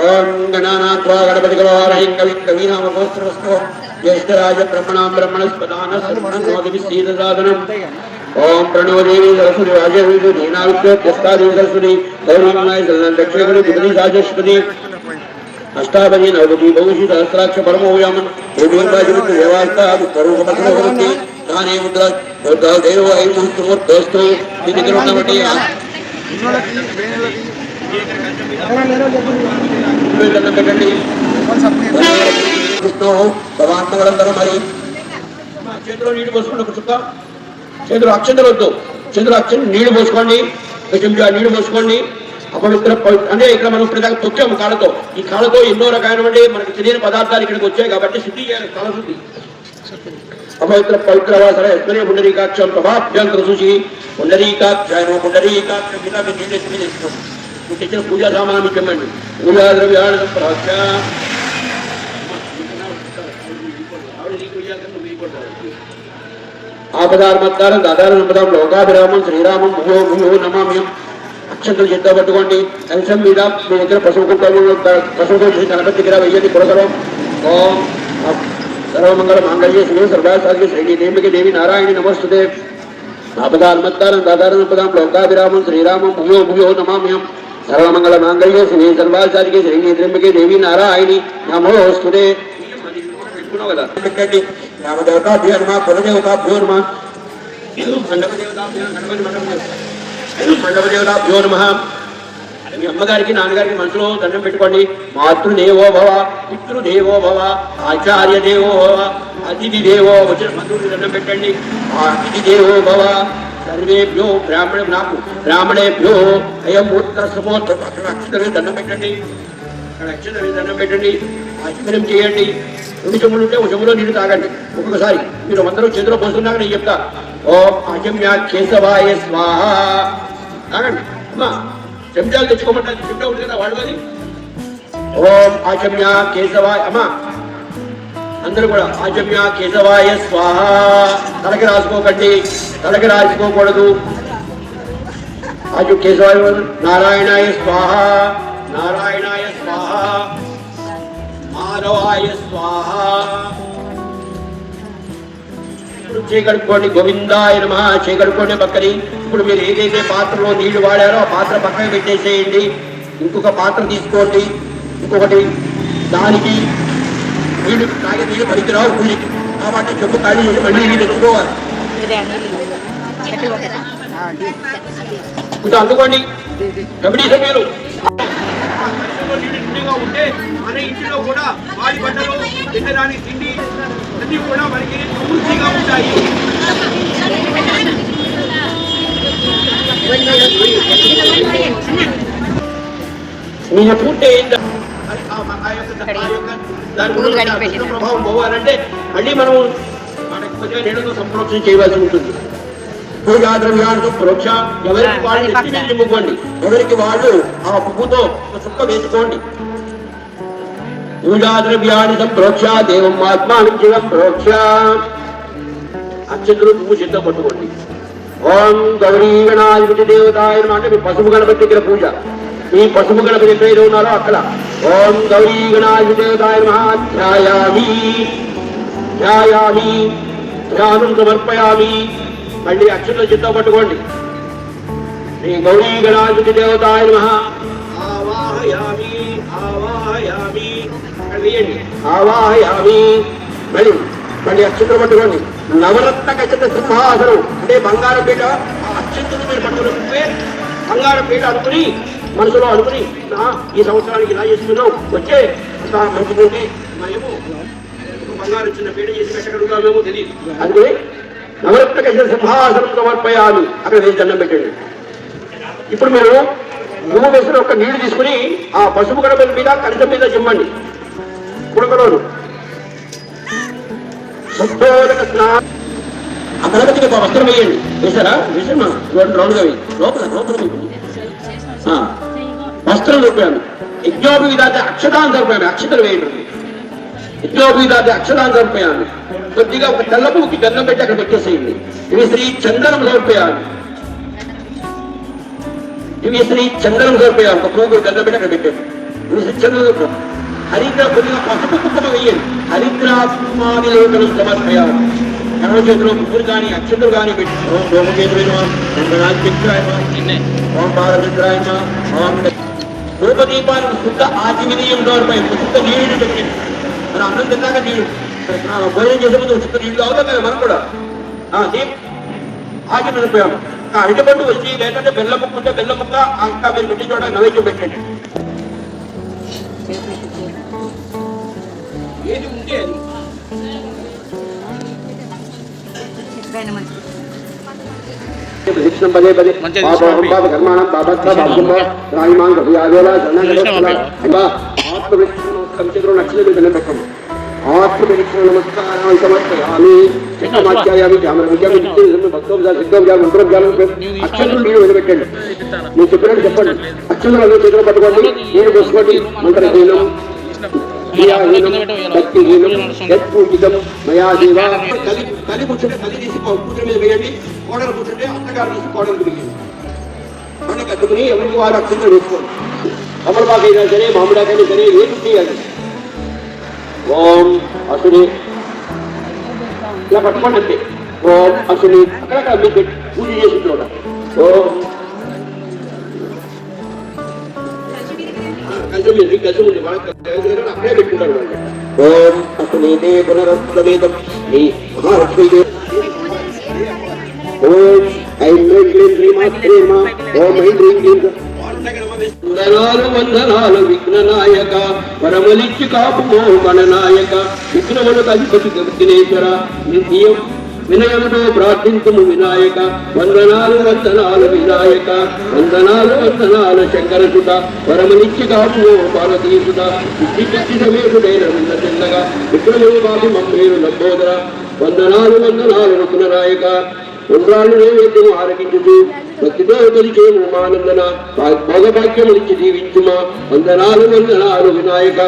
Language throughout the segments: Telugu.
ఓం గణానాథ్వా గణపతి గవారహిం కవిం జ్యేష్ఠరాజ బ్రహ్మణాం బ్రహ్మణస్పదాన సర్వణోది ఓం ప్రణవదేవి సరస్వతి రాజేవి నీనావిద్యోత్యస్తాదేవి సరస్వతి గౌరీమాయ దక్షిణగుడి బుద్ధి రాజేశ్వరి అష్టావధి నవతి బహుశి సహస్రాక్ష పరమోయామన్ భూమిర్వాజిమిత్ర దేవాస్త స్వరూపమసమోహంతి దానే ముద్ర దేవ ఇది ఉన్నటువంటి దండం మరి చేతిలో నీళ్ళు పోసుకోండి ఒక చుక్క చేతులు అక్షంతలు వద్దు చేతులు అక్షంత నీళ్ళు పోసుకోండి ఒక నీళ్ళు పోసుకోండి అపవిత్ర పవి- అంటే ఇక్కడ మనం ఇప్పుడు దాకా తొక్కాము కాళ్ళతో ఈ కాళ్ళతో ఎన్నో రకాలైనటువంటి మనకి తెలియని పదార్థాలు ఇక్కడికి వచ్చాయి కాబట్టి శుద్ధి చేయాలి కాల శుద్ధి అపవిత్ర పవిత్ర వాసన ఎస్మరే పుండరీకాక్షం ప్రభాభ్యంతర చూసి పుండరీకాక్షాయన పుండరీకాక్షం ఇలా నీళ్ళు ఎత్తుకుని చేస్తున్నాం మీకు ఇచ్చిన పూజా సామాను ఇచ్చమండి పూజా ద్రవ్యాలు ప్రాక్ష ఆపదార్మత్తారం దాదారం సంపదాం లోకాభిరామం శ్రీరామం భూయో భూయో నమామ్యం అక్షంతలు చేద్దా పట్టుకోండి కనీసం మీద మీ దగ్గర పశువు కుంటాము పశువు కుంటే గణపతి దగ్గర వెయ్యండి పురసరం ఓం సర్వమంగళ మాంగళ్య శివ సర్వాసాగి శ్రేణి దేవికి దేవి నారాయణి నమస్తుతే ఆపదార్మత్తారం దాదారం సంపదాం లోకాభిరామం శ్రీరామం భూయో భూయో నమామ్యం సర్వమంగళ మాంగళ్య శ్రీ సర్వాసాగి శ్రీ దేవికి దేవి నారాయణి నమోస్తుతే. పెట్టుకున్నావు పెట్టండి మీ అమ్మగారికి నాన్నగారికి మనసులో దండం పెట్టుకోండి. మాతృదేవో భవ పితృదేవో భవ ఆచార్య దేవో భవ అతిథి దేవో వచ్చిన మంత్రుడికి దండం పెట్టండి అతిథి దేవో భవ. సర్వేభ్యో బ్రాహ్మణ నాకు బ్రాహ్మణేభ్యో అయం మూత్ర సమోత్ర దండం పెట్టండి. అక్కడ అక్షరమే దండం పెట్టండి. ఆచమనం చేయండి. రెండు చెములు ఉంటే ఒక చెములో నీళ్ళు తాగండి. ఒక్కొక్కసారి మీరు అందరూ చేతిలో పోస్తున్నాక నేను చెప్తా. ఓం అజమ్యా కేశవాయ స్వాహ. తాగండి. అమ్మా చెంచాలు తెచ్చుకోమంటారు. చెంచా ఉంది కదా వాడుకొని ఓం ఆచమ్య కేశవాయ అమ్మా అందరూ కూడా ఆచమ్య కేశవాయ స్వాహ. తలకి రాసుకోకండి తలకి రాసుకోకూడదు. ఆచు కేశవాయ నారాయణాయ స్వాహ నారాయణాయ స్వాహ మాధవాయ స్వాహ. ఇప్పుడు చేయగడుకోండి గోవిందాయ నమ చేయగడుకోండి పక్కని ఇప్పుడు మీరు ఏదైతే పాత్రలో నీళ్ళు వాడారో ఆ పాత్ర పక్కన పెట్టేసేయండి. ఇంకొక పాత్ర తీసుకోండి. ఇంకొకటి దానికి నీళ్ళు తాగే నీళ్ళు పనికిరావు పూజకి కాబట్టి చెప్పు ఖాళీ చేసి మళ్ళీ నీళ్ళు తెచ్చుకోవాలి ఇంకా అందుకోండి కమిటీ సభ్యులు నీటిగా ఉంటే మన ఇంటిలో కూడా వాడి బట్టలు తినడానికి తిండి అన్ని కూడా మనకి సమృద్ధిగా ఉంటాయి నేను పూర్తి అయిందా అది ఆ మ- ఆ యొక్క- ఆ యొక్క గురించి కడిగి పెట్టిన. ప్రభావం పోవాలంటే మళ్ళీ మనం మనకి కొద్దిగా నీళ్ళతో సంప్రోక్షణ చేయవలసి ఉంటుంది. పూజా ద్రవ్యాలు ప్రోక్ష. ఎవరికి వాళ్ళు ఎవరికి ఆ పువ్వుతో చుక్క వేసుకోండి. సంప్రోక్ష దేవం ప్రోక్ష. అక్షతులు పువ్వు సిద్ధ పట్టుకోండి ఓం గౌరీ గణాధిపతి దేవతాయ నమః. అంటే మీ పసుపు గణపతి దగ్గర పూజ. మీ పసుపు గణపతి ఎక్కడైతే ఉన్నారో అక్కడ. ఓం గౌరీ గణాధిపతి మహాధ్యాయామి ధ్యాయామి ధ్యానం సమర్పయామి. మళ్ళీ అక్షతులు చిత్తం పట్టుకోండి. శ్రీ గౌరీ గణాధిపతి దేవతాయ నమః. ఆవాహయామి ఆవాహయామి. ఆవాహయామి. మళ్ళీ మళ్ళీ అక్షంతలు పట్టుకోండి. నవరత్న ఖచ్చిత సింహాసనం. అంటే బంగారం పీట ఆ అక్షంతలు మీరు పట్టుకుంటే బంగారం పీట అనుకుని మనసులో అనుకుని "నా, ఈ సంవత్సరానికి ఇలా చేస్తున్నాం వచ్చే అంతా మంచిగుంది మేము బంగారు చిన్న పీడ చేసి పెట్టగలుగుతామేమో తెలియదు అందుకని నవరత్న ఖచ్చిత సింహాసనం సమర్పయాలు అక్కడ వేసి దండం పెట్టండి. ఇప్పుడు మీరు నువ్వు వేసిన ఒక నీళ్ళు తీసుకుని ఆ పసుపు గడపల మీద కణితం మీద చిమ్మండి కుడకలోను శుద్ధోదక స్నానం. ఆ గణపతికి ఒక వస్త్రం వేయండి వేసారా వేసామా రెండు రౌండ్గా వేయండి లోపల లోపల వస్త్రం రూపాయలు యజ్ఞోపవిధాత అక్షతాన్ని సరిపోయాను అక్షతలు వేయండి. యజ్ఞోపవిధాత అక్షతాన్ని సరిపోయాను కొద్దిగా ఒక తెల్ల పువ్వుకి గంధం పెట్టి అక్కడ పెట్టేసేయండి. ఇవి శ్రీ చందనం సరిపోయాను ఇవి శ్రీ చందనం సరిపోయాను ఒక పువ్వుకి గంధం పెట్టి అక్కడ పెట్టాను ఇవి శ్రీ చంద్రం చదువు హరిద్ర కొద్దిగా పసుపు కుప్ప వేయండి. హరిద్రాత్మావిలోకనం సమర్పయాలి. ఎడమ చేతిలో ముగ్గురు కానీ అక్షతులు కానీ పెట్టి ఓం సోమకేతుడైన రంగనాథిత్రాయ ఓం బాలచంద్రాయ ఓం రూపదీపాలను శుద్ధ ఆచమనీయం పై శుద్ధ నీళ్ళు పెట్టింది. మనం అన్నం తిన్నాక నీళ్ళు భోజనం చేసే ముందు శుద్ధ నీళ్ళు అవుతాం కదా మనం కూడా. ఆ, దీప్ ఆచమనిపోయాం ఆ అరటిపండు వచ్చి లేదంటే బెల్ల ముక్క ఉంటే బెల్ల ముక్క ఇంకా మీరు పెట్టి చూడ నైవేద్యం పెట్టండి. ఏది ఉంటే అది. నమస్కారం అక్షంతులు మీరు చెప్పినట్టు చెప్పండి. అక్షంతులు చేతులు పట్టుకోండి. నీరు పోసుకోండి. మంత్రహీనం క్రియాహీనం భక్తిహీనం యత్పూజితం మయా దేవ కలి కలి కూర్చుంటే కలి తీసి కూతురు మీద వేయండి కోడలు కూర్చుంటే అత్తగారు తీసి కోడలు వేయండి మన కట్టుకుని ఎవరికి వారు అక్షంతలు వేసుకోండి కమలపాకైనా సరే మామిడాకైనా సరే ఏం చేయాలి ఓం అసుని ఇలా పట్టుకోండి అంతే ఓం అసుని అక్కడక్కడ మీరు పెట్టి పూజ చేసిన చోట ఓం కలిసి ఉంది కలిసి ఉంది వాళ్ళకి అక్కడే పెట్టుకుంటారు వాళ్ళు ఓం అసుని దే పునరస్వేదం నీ మహాలక్ష్మీ ఓం ఐం హ్రీం క్లీం శ్రీమాత్రే నమః ఓం ఐం హ్రీం క్లీం వందనాలు వందనాలు విఘ్ననాయక వరమలిచ్చి కాపుమో గణనాయక విఘ్నములకు అధిపతి విఘ్నేశ్వర నిత్యం వినయముతో ప్రార్థించుము వినాయక. వందనాలు వందనాలు వినాయక. వందనాలు వందనాలు శంకర సుత వరమనిచ్చి కాపుమో పార్వతీసుత. ఇచ్చి పెట్టి సమేతుడైన విన్న చిన్నగా విఘ్నములు బాబు మమ్మేరు లంబోదర వందనాలు వందనాలు రుకునరాయక ఉండ్రాళ్ళు నైవేద్యము ఆరగించుతూ భక్తితో కలిచేము మానందన భోగభాగ్యములిచ్చి జీవించుమా వందనాలు వందనాలు వినాయక.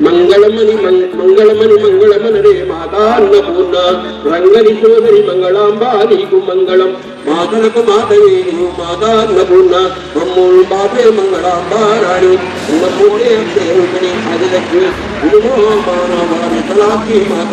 మంగళమని మం- మంగళమని మంగళమనరే మాతా అన్నపూర్ణ. రంగని సోదరి మంగళాంబా నీకు మంగళం. మాతలకు మాతవే నీవు మాతా అన్నపూర్ణ. మమ్మూలు బాబే మంగళాంబా రాణి. అన్నపూర్ణే దేవుని ఆదిలక్ష్మి మానవారి తలాకి మాత.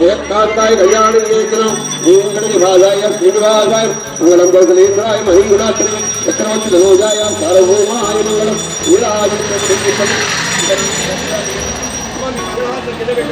ஜெகநாத்தாய் கல்யாணம் கேட்கிறோம் நீங்களாய ஸ்ரீனிவாசாய மங்களம் கோகுலேந்திராய மகிகுணாத்திரி சக்கரவர்த்தி தனோஜாய சாரபூமாய மங்களம் வீராஜ கிடவே